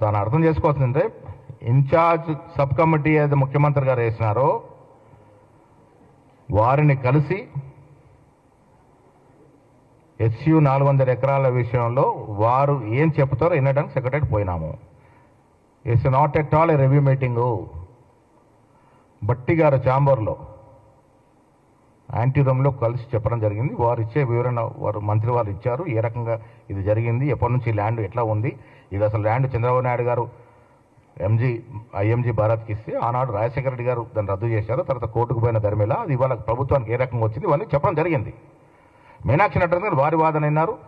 దాన్ని అర్థం చేసుకోవాల్సిందంటే incharge sub committee ఏది ముఖ్యమంత్రి గారు వేసినారో వారిని కలిసి హెచ్యు నాలుగు వందల ఎకరాల విషయంలో వారు ఏం చెప్తారో వినడానికి సెక్రటరీ పోయినాము. It's not at all a review meeting Bhatti గారు ఛాంబర్లో యాంటీ రూమ్లో కలిసి చెప్పడం జరిగింది. వారు ఇచ్చే వివరణ వారు మంత్రి వారు ఇచ్చారు. ఏ రకంగా ఇది జరిగింది? ఎప్పటి నుంచి ల్యాండ్ ఎట్లా ఉంది? ఇది అసలు ల్యాండ్ చంద్రబాబు నాయుడు గారు ఎంజీ ఐఎంజీ భారత్కి ఇస్తే ఆనాడు రాజశేఖర రెడ్డి గారు దాన్ని రద్దు చేశారు. తర్వాత కోర్టుకు పోయిన ధర్మిల అది ఇవాళ ప్రభుత్వానికి ఏ రకంగా వచ్చింది ఇవన్నీ చెప్పడం జరిగింది. మీనాక్షి నటరాజన్ గారు వారి వాదన విన్నారు.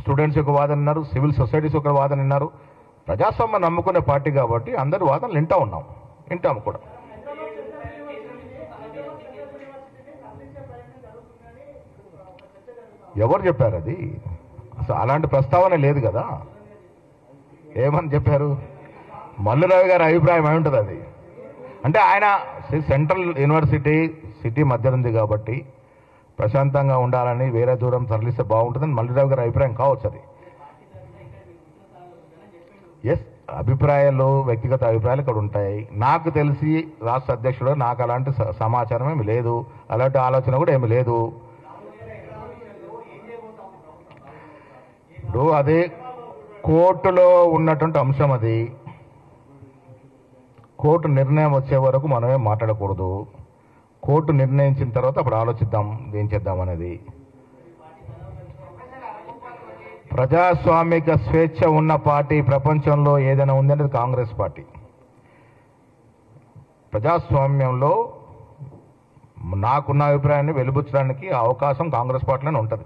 స్టూడెంట్స్ యొక్క వాదన విన్నారు. సివిల్ సొసైటీస్ యొక్క వాదన విన్నారు. ప్రజాస్వామ్యం నమ్ముకునే పార్టీ కాబట్టి అందరి వాదనలు వింటా ఉన్నాం. వింటాము కూడా. ఎవరు చెప్పారు అది? అసలు అలాంటి ప్రస్తావన లేదు కదా. ఏమని చెప్పారు? మల్లురావు గారి అభిప్రాయం అయి ఉంటుంది అది? అంటే ఆయన సెంట్రల్ యూనివర్సిటీ సిటీ మధ్య ఉంది కాబట్టి ప్రశాంతంగా ఉండాలని వేరే దూరం తరలిస్తే బాగుంటుందని మల్లిరావు గారి అభిప్రాయం కావచ్చు అది. ఎస్ అభిప్రాయాలు వ్యక్తిగత అభిప్రాయాలు ఇక్కడ ఉంటాయి. నాకు తెలిసి రాష్ట్ర అధ్యక్షుడు నాకు అలాంటి స- సమాచారం ఏమి లేదు. అలాంటి ఆలోచన కూడా ఏమి లేదు. ఇప్పుడు అదే కోర్టులో ఉన్నటువంటి అంశం అది. కోర్టు నిర్ణయం వచ్చే వరకు మనమే మాట్లాడకూడదు. కోర్టు నిర్ణయించిన తర్వాత అప్పుడు ఆలోచిద్దాం ఏం చేద్దాం అనేది. ప్రజాస్వామిక స్వేచ్ఛ ఉన్న పార్టీ ప్రపంచంలో ఏదైనా ఉందంటే కాంగ్రెస్ పార్టీ. ప్రజాస్వామ్యంలో నాకున్న అభిప్రాయాన్ని వెలుబుచ్చడానికి అవకాశం కాంగ్రెస్ పార్టీలోనే ఉంటుంది.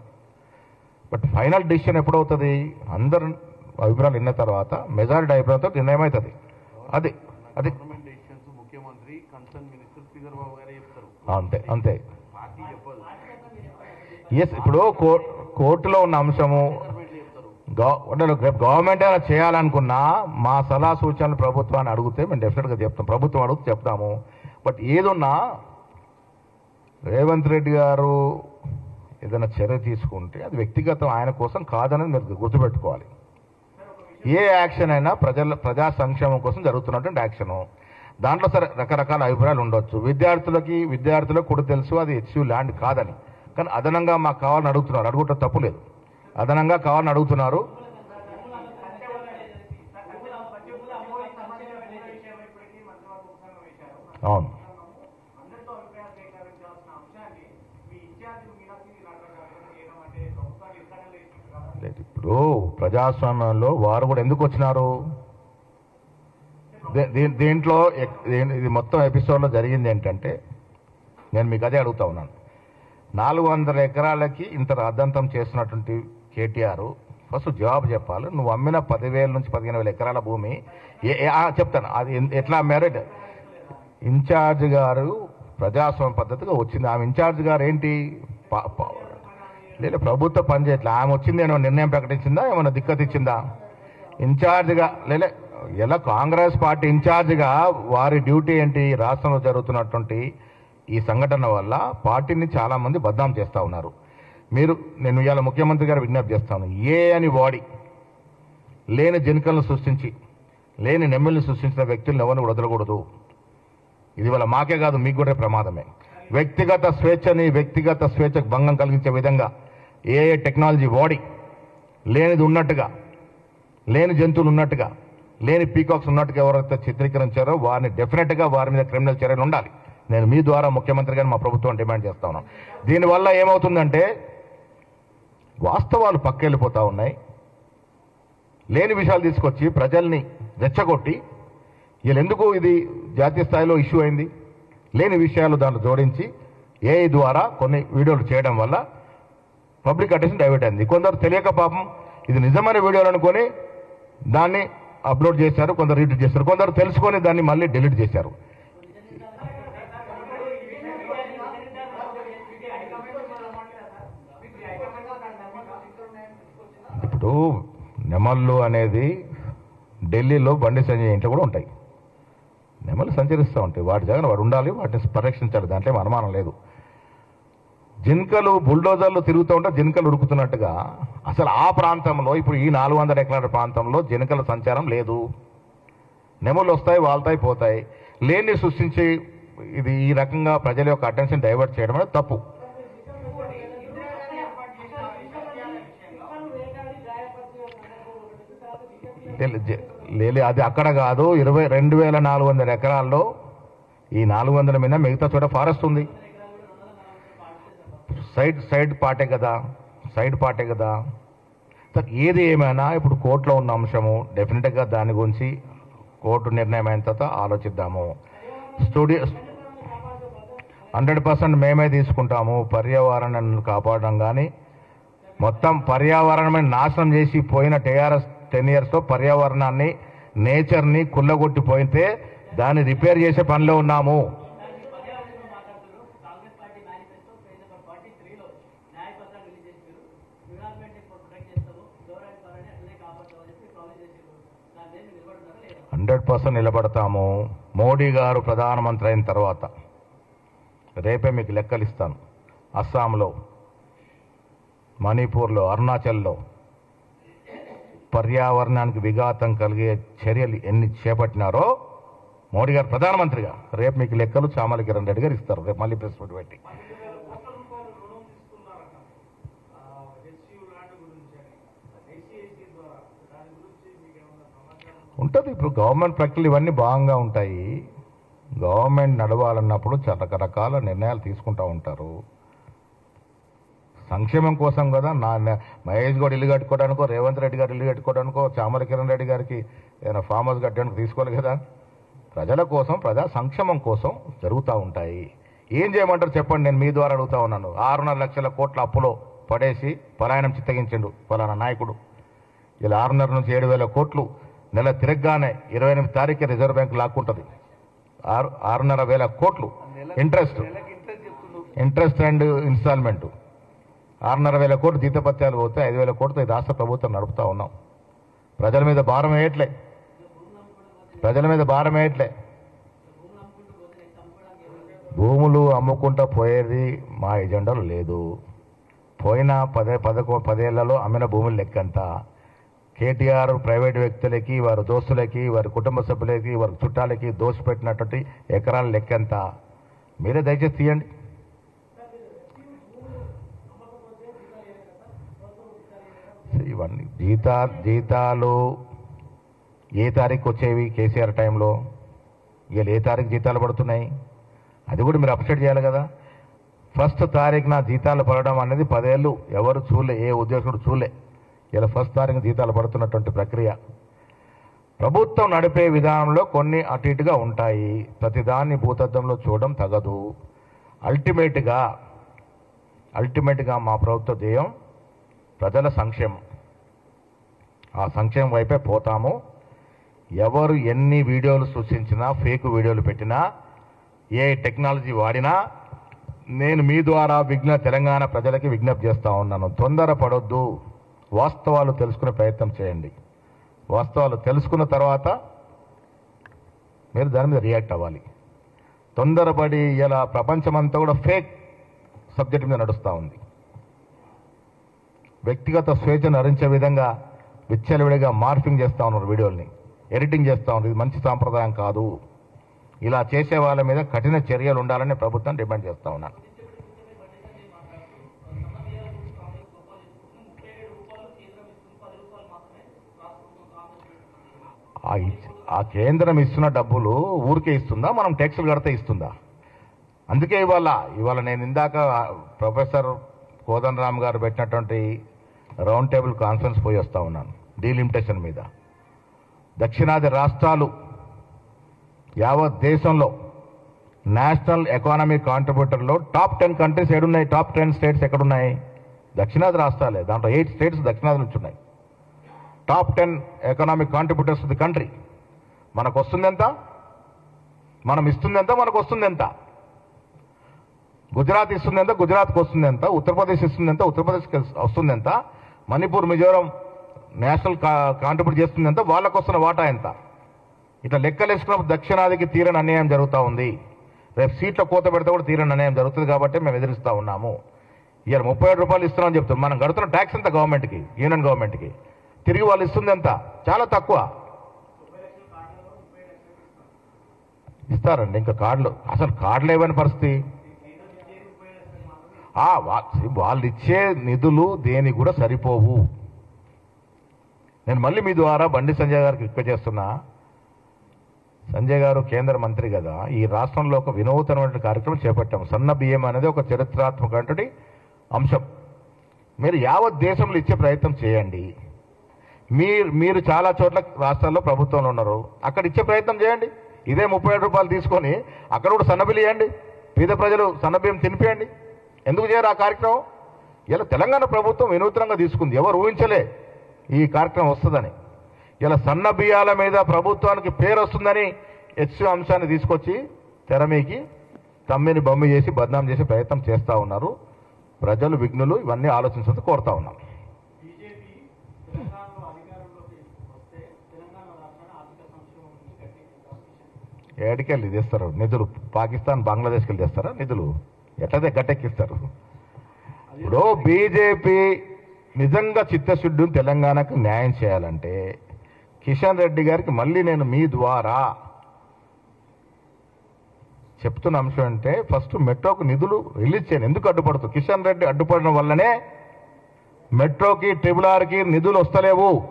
బట్ ఫైనల్ డిసిషన్ ఎప్పుడవుతుంది? అందరు అభిప్రాయాలు విన్న తర్వాత మెజారిటీ అభిప్రాయంతో నిర్ణయం అవుతుంది అది. అది అంతే అంతే. ఎస్ ఇప్పుడు కోర్టులో ఉన్న అంశము గవర్నమెంట్ ఏమైనా చేయాలనుకున్నా మా సలహా సూచనలు ప్రభుత్వాన్ని అడిగితే మేము డెఫినెట్గా చెప్తాం. ప్రభుత్వం అడిగితే చెప్తాము. బట్ ఏదున్నా రేవంత్ రెడ్డి గారు ఏదైనా చర్య తీసుకుంటే అది వ్యక్తిగతం ఆయన కోసం కాదనేది మీరు గుర్తుపెట్టుకోవాలి. ఏ యాక్షన్ అయినా ప్రజల ప్రజా సంక్షేమం కోసం జరుగుతున్నటువంటి యాక్షను. దాంట్లో సరే రకరకాల అభిప్రాయాలు ఉండొచ్చు. విద్యార్థులకి విద్యార్థులకు కూడా తెలుసు అది హెచ్యూ ల్యాండ్ కాదని. కానీ అదనంగా మాకు కావాలని అడుగుతున్నారు. అడుగుట తప్పు లేదు. అదనంగా కావాలని అడుగుతున్నారు. అవును లేదు, ఇప్పుడు ప్రజాస్వామ్యంలో వారు కూడా ఎందుకు వచ్చినారు? దీ- దీంట్లో ఎక్- ఇది మొత్తం ఎపిసోడ్లో జరిగింది ఏంటంటే నేను మీకు అదే అడుగుతా ఉన్నాను. నాలుగు వందల ఎకరాలకి ఇంత రాద్ధాంతం చేసినటువంటి కేటీఆర్ ఫస్ట్ జవాబు చెప్పాలి. నువ్వు అమ్మిన పదివేల నుంచి పదిహేను వేల ఎకరాల భూమి ఏ- చెప్తాను. అది ఎట్లా మెరిట్ ఇన్ఛార్జ్ గారు ప్రజాస్వామ్య పద్ధతిగా వచ్చింది. ఆమె ఇన్ఛార్జ్ గారు ఏంటి? ప- ప్రభుత్వ పనిచేయట్లే ఆమె వచ్చింది ఏమైనా నిర్ణయం ప్రకటించిందా? ఏమైనా దిక్కతిచ్చిందా ఇన్ఛార్జ్గా లేలే ఎలా కాంగ్రెస్ పార్టీ ఇన్ఛార్జ్గా వారి డ్యూటీ ఏంటి? రాష్ట్రంలో జరుగుతున్నటువంటి ఈ సంఘటన వల్ల పార్టీని చాలామంది బద్నాం చేస్తూ ఉన్నారు. మీరు నేను ఇవాళ ముఖ్యమంత్రి గారు విజ్ఞప్తి చేస్తాను. ఏ అని వాడి లేని జనికలను సృష్టించి లేని నెమ్మల్ని సృష్టించిన వ్యక్తులను ఎవరిని వదలకూడదు. ఇది వల్ల మాకే కాదు మీకు కూడా ప్రమాదమే. వ్యక్తిగత స్వేచ్ఛని వ్యక్తిగత స్వేచ్ఛకు భంగం కలిగించే విధంగా ఏఏ టెక్నాలజీ వాడి లేనిది ఉన్నట్టుగా లేని జంతువులు ఉన్నట్టుగా లేని పీకాక్స్ ఉన్నట్టుగా ఎవరైతే చిత్రీకరించారో వారిని డెఫినెట్గా వారి మీద క్రిమినల్ చర్యలు ఉండాలి. నేను మీ ద్వారా ముఖ్యమంత్రి గారిని మా ప్రభుత్వం డిమాండ్ చేస్తా ఉన్నాం దీనివల్ల ఏమవుతుందంటే వాస్తవాలు పక్కెళ్ళిపోతూ ఉన్నాయి. లేని విషయాలు తీసుకొచ్చి ప్రజల్ని రెచ్చగొట్టి వీళ్ళు ఎందుకు ఇది జాతీయ స్థాయిలో ఇష్యూ అయింది? లేని విషయాలు దాంట్లో జోడించి ఏఐ ద్వారా కొన్ని వీడియోలు చేయడం వల్ల పబ్లిక్ అటెన్షన్ డైవర్ట్ అయింది. కొందరు తెలియక పాపం ఇది నిజమైన వీడియోలు అనుకొని దాన్ని అప్లోడ్ చేశారు కొందరు రీట్వీట్ చేశారు కొందరు తెలుసుకొని దాన్ని మళ్ళీ డిలీట్ చేశారు. ఇప్పుడు నెమళ్ళు అనేది ఢిల్లీలో బండి సంజయ్ ఇంట్లో కూడా ఉంటాయి. నెమలు సంచరిస్తూ ఉంటాయి. వాటి జగన్ వాడు ఉండాలి వాటిని పరిరక్షించాలి. దాంట్లో అనుమానం లేదు. జింకలు బుల్డోజర్లు తిరుగుతూ ఉంటే జింకలు ఉరుకుతున్నట్టుగా. అసలు ఆ ప్రాంతంలో ఇప్పుడు ఈ నాలుగు వందల ఎకరాల ప్రాంతంలో జింకల సంచారం లేదు. నెమలు వస్తాయి వాళ్తాయి పోతాయి. లేని సృష్టించి ఇది ఈ రకంగా ప్రజల యొక్క అటెన్షన్ డైవర్ట్ చేయడం అనేది తప్పు. లేదు అది అక్కడ కాదు. ఇరవై రెండు వేల నాలుగు వందల ఎకరాల్లో ఈ నాలుగు వందల మీద మిగతా చోట ఫారెస్ట్ ఉంది. సైడ్ సైడ్ పార్టే కదా సైడ్ పార్టే కదా. ఏది ఏమైనా ఇప్పుడు కోర్టులో ఉన్న అంశము డెఫినెట్గా దాని గురించి కోర్టు నిర్ణయం అయిన తర్వాత ఆలోచిద్దాము. స్టూడియో హండ్రెడ్ పర్సెంట్ మేమే తీసుకుంటాము పర్యావరణాన్ని కాపాడడం కానీ మొత్తం పర్యావరణమే నాశనం చేసి పోయిన టీఆర్ఎస్ టెన్ ఇయర్స్తో పర్యావరణాన్ని నేచర్ని కుల్లగొట్టి పోయితే దాన్ని రిపేర్ చేసే పనిలో ఉన్నాము. Hundred percent నిలబడతాము. మోడీ గారు ప్రధానమంత్రి అయిన తర్వాత రేపే మీకు లెక్కలు ఇస్తాను అస్సాంలో మణిపూర్లో అరుణాచల్లో పర్యావరణానికి విఘాతం కలిగే చర్యలు ఎన్ని చేపట్టినారో మోడీ గారు ప్రధానమంత్రిగా రేపు మీకు లెక్కలు చామల కిరణ్ రెడ్డి గారు ఇస్తారు. రేపు మళ్ళీ ప్రెస్ పెట్టి. ఉంటుంది. ఇప్పుడు గవర్నమెంట్ ప్రక్రియలు ఇవన్నీ భాగంగా ఉంటాయి. గవర్నమెంట్ నడవాలన్నప్పుడు చాలా రకరకాల నిర్ణయాలు తీసుకుంటూ ఉంటారు. సంక్షేమం కోసం కదా నా మహేష్ గౌడ్ ఇల్లు కట్టుకోవడానికో రేవంత్ రెడ్డి గారు ఇల్లు కట్టుకోవడానికో చామర కిరణ్ రెడ్డి గారికి ఏదైనా ఫామ్ హౌస్ కట్టడానికి తీసుకోవాలి కదా. ప్రజల కోసం ప్రజా సంక్షేమం కోసం జరుగుతూ ఉంటాయి. ఏం చేయమంటారు చెప్పండి. నేను మీ ద్వారా అడుగుతా ఉన్నాను. ఆరున్నర లక్షల కోట్ల అప్పులో పడేసి పలాయనం చిత్తగించిండు ఫలానా నాయకుడు. ఇలా ఆరున్నర నుంచి ఏడు వేల కోట్లు నెల తిరగగానే ఇరవై ఎనిమిది తారీఖు రిజర్వ్ బ్యాంక్ లాక్కుంటుంది ఆరు ఆరున్నర వేల కోట్లు ఇంట్రెస్ట్. Interest and instalment. ఆరున్నర వేల కోట్లు జీతపత్యాలు పోతే ఐదు వేల కోట్లతో రాష్ట్ర ప్రభుత్వం నడుపుతూ ఉన్నాం. ప్రజల మీద భారం వేయట్లే. ప్రజల మీద భారం వేయట్లే. భూములు అమ్ముకుంటా పోయేది మా ఎజెండాలో లేదు. పోయిన పదే పదకొ పదేళ్ళలో అమ్మిన భూములు లెక్కంతా. కేటీఆర్ ప్రైవేట్ వ్యక్తులకి వారి దోస్తులకి వారి కుటుంబ సభ్యులకి వారి చుట్టాలకి దోషపెట్టినటువంటి ఎకరాల లెక్కెంత మీరే దయచేసి తీయండి. ఇవన్నీ జీతా జీతాలు ఏ తారీఖు వచ్చేవి కేసీఆర్ టైంలో? వీళ్ళు ఏ తారీఖు జీతాలు పడుతున్నాయి? అది కూడా మీరు అప్డేట్ చేయాలి కదా. ఫస్ట్ తారీఖున జీతాలు పడడం అనేది పదేళ్ళు ఎవరు చూడలే ఏ ఉద్యోగుడు చూడలే. ఇలా ఫస్ట్ తారీఖు జీతాలు పడుతున్నటువంటి ప్రక్రియ. ప్రభుత్వం నడిపే విధానంలో కొన్ని అటు ఇటుగా ఉంటాయి. ప్రతిదాన్ని భూతత్వంలో చూడడం తగదు. అల్టిమేట్గా అల్టిమేట్గా మా ప్రభుత్వ ధ్యేయం ప్రజల సంక్షేమం. ఆ సంక్షేమం వైపే పోతాము. ఎవరు ఎన్ని వీడియోలు సృష్టించినా ఫేక్ వీడియోలు పెట్టినా ఏ టెక్నాలజీ వాడినా నేను మీ ద్వారా విజ్ఞ తెలంగాణ ప్రజలకి విజ్ఞప్తి చేస్తూ ఉన్నాను. తొందరపడొద్దు. వాస్తవాలు తెలుసుకునే ప్రయత్నం చేయండి. వాస్తవాలు తెలుసుకున్న తర్వాత మీరు దాని మీద రియాక్ట్ అవ్వాలి. తొందరపడి ఇలా ప్రపంచమంతా కూడా ఫేక్ సబ్జెక్ట్ మీద నడుస్తూ ఉంది. వ్యక్తిగత స్వేచ్ఛను హరించే విధంగా విచ్చలవిడిగా మార్ఫింగ్ చేస్తూ ఉన్నారు వీడియోల్ని. ఎడిటింగ్ చేస్తూ ఉన్నారు. ఇది మంచి సాంప్రదాయం కాదు. ఇలా చేసే వాళ్ళ మీద కఠిన చర్యలు ఉండాలని ప్రభుత్వం డిమాండ్ చేస్తూ ఉన్నాను ఆ కేంద్రం ఇస్తున్న డబ్బులు ఊరికే ఇస్తుందా? మనం ట్యాక్సులు కడితే ఇస్తుందా? అందుకే ఇవాళ ఇవాళ నేను ఇందాక ప్రొఫెసర్ కోదన్ రామ్ గారు పెట్టినటువంటి రౌండ్ టేబుల్ కాన్ఫరెన్స్ పోయి వస్తూ ఉన్నాను డీలిమిటేషన్ మీద. దక్షిణాది రాష్ట్రాలు యావత్ దేశంలో నేషనల్ ఎకానమీ కాంట్రిబ్యూటర్లో టాప్ టెన్ కంట్రీస్ ఏడున్నాయి? టాప్ టెన్ స్టేట్స్ ఎక్కడున్నాయి? దక్షిణాది రాష్ట్రాలే దాంట్లో ఎయిట్ స్టేట్స్ దక్షిణాది నుంచి ఉన్నాయి top ten economic contributors the country. మనకు వస్తుంది ఎంత మనం ఇస్తుంది ఎంత మనకు వస్తుంది ఎంత గుజరాత్ ఇస్తుంది ఎంత గుజరాత్కి వస్తుంది ఎంత ఉత్తరప్రదేశ్ ఇస్తుంది ఎంత ఉత్తరప్రదేశ్కి వస్తుంది ఎంత మణిపూర్ మిజోరం నేషనల్ కాంట్రిబ్యూట్ చేస్తుంది ఎంత వాళ్ళకు వస్తున్న వాటా ఎంత? ఇట్లా లెక్కలేసుకున్నప్పుడు దక్షిణాదికి తీరని అన్యాయం జరుగుతూ ఉంది. రేపు సీట్ల కోత పెడితే కూడా తీరని అన్యాయం జరుగుతుంది కాబట్టి మేము ఎదిరిస్తూ ఉన్నాము. ఇవాళ ముప్పై ఏడు రూపాయలు ఇస్తున్నామని చెప్తాం మనం కడుతున్న ట్యాక్స్ ఎంత గవర్నమెంట్కి? యూనియన్ గవర్నమెంట్కి? తిరిగి వాళ్ళు ఇస్తుంది ఎంత? చాలా తక్కువ. ఇస్తారండి ఇంకా కార్డులు. అసలు కార్డులు ఇవ్వని పరిస్థితి. వాళ్ళు ఇచ్చే నిధులు దేనికి కూడా సరిపోవు. నేను మళ్ళీ మీ ద్వారా బండి సంజయ్ గారికి రిక్వెస్ట్ చేస్తున్నా. సంజయ్ గారు కేంద్ర మంత్రి కదా ఈ రాష్ట్రంలో ఒక వినూతనమైన కార్యక్రమం చేపట్టాము. సన్న బియ్యం అనేది ఒక చరిత్రాత్మకటువంటి అంశం. మీరు యావత్ దేశంలో ఇచ్చే ప్రయత్నం చేయండి. మీరు మీరు చాలా చోట్ల రాష్ట్రాల్లో ప్రభుత్వంలో ఉన్నారు. అక్కడ ఇచ్చే ప్రయత్నం చేయండి. ఇదే ముప్పై ఏడు రూపాయలు తీసుకొని అక్కడ కూడా సన్నబిల్లు ఇవ్వండి పేద ప్రజలు సన్నబియ్యం తినిపియండి. ఎందుకు చేయరు ఆ కార్యక్రమం? ఇలా తెలంగాణ ప్రభుత్వం వినూత్నంగా తీసుకుంది. ఎవరు ఊహించలే ఈ కార్యక్రమం వస్తుందని. ఇలా సన్న బియ్యాల మీద ప్రభుత్వానికి పేరు వస్తుందని హెచ్సి అంశాన్ని తీసుకొచ్చి తెరమీకి తమ్మిని బొమ్మ చేసి బద్నాం చేసే ప్రయత్నం చేస్తూ ఉన్నారు. ప్రజలు విఘ్నులు ఇవన్నీ ఆలోచించడం కోరుతా ఉన్నాం బీజేపీ తెలంగాణలో అధికారంలోకి వస్తే తెలంగాణ రాష్ట్రాన్ని ఆర్థిక సంక్షేమం నుంచి గట్టెక్కించారు ఏడికెళ్ళి తెస్తారు. నిధులు. పాకిస్తాన్ బంగ్లాదేశ్కి వెళ్ళి తెస్తారా? నిధులు. ఎట్లదే గట్టెక్కిస్తారు? ఇప్పుడు బీజేపీ నిజంగా చిత్తశుద్ధిని తెలంగాణకు న్యాయం చేయాలంటే కిషన్ రెడ్డి గారికి మళ్ళీ నేను మీ ద్వారా చెప్తున్న అంశం అంటే ఫస్ట్ మెట్రోకు నిధులు రిలీజ్ చేయను. ఎందుకు అడ్డుపడుతూ కిషన్ రెడ్డి అడ్డుపడడం వల్లనే మెట్రోకి ట్రిబుల్ ఆర్కి నిధులు వస్తలేవు.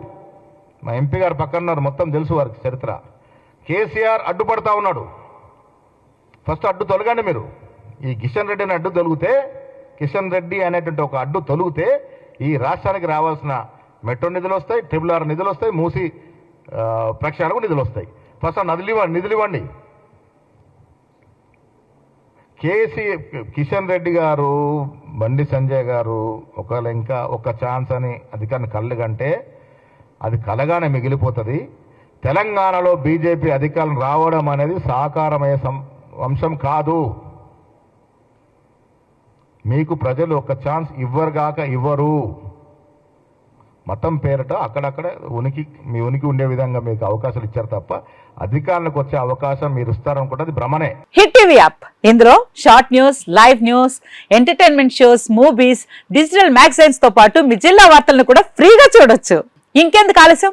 మా ఎంపీ గారు పక్కన మొత్తం తెలుసు వారికి చరిత్ర. కేసీఆర్ అడ్డుపడతా ఉన్నాడు. ఫస్ట్ అడ్డు తొలగండి మీరు. ఈ కిషన్ రెడ్డి అని అడ్డు తొలిగితే కిషన్ రెడ్డి అనేటువంటి ఒక అడ్డు తొలిగితే ఈ రాష్ట్రానికి రావాల్సిన మెట్రో నిధులు వస్తాయి ట్రిపుల్ ఆర్ నిధులు వస్తాయి మూసి ఆ, ప్రక్షాళనకు నిధులు వస్తాయి. ఫస్ట్ ఆ నిధులు ఇవ్వండి నిధులు ఇవ్వండి. కేసీ కిషన్ రెడ్డి గారు బండి సంజయ్ గారు ఒకవేళ ఇంకా ఒక ఛాన్స్ అని అధికారిని కళ్ళు కంటే అది కలగానే మిగిలిపోతుంది. తెలంగాణలో బీజేపీ అధికారం రావడం అనేది సహకారమయ్యే సం- అంశం కాదు. మీకు ప్రజలు ఒక ఛాన్స్ ఇవ్వరుగాక ఇవ్వరు. మతం పేరిట అక్కడక్కడ ఉనికి మీ ఉనికి ఉండే విధంగా మీకు అవకాశాలు ఇచ్చారు తప్ప అధికారులకు వచ్చే అవకాశం మీరు ఇస్తారనుకుంటే అది భ్రమనే. Hit TV app. ఇందులో short news live news entertainment shows movies digital మ్యాగజైన్స్తో పాటు మీ జిల్లా వార్తలను కూడా ఫ్రీగా చూడొచ్చు. ఇంకెందుకు ఆలస్యం?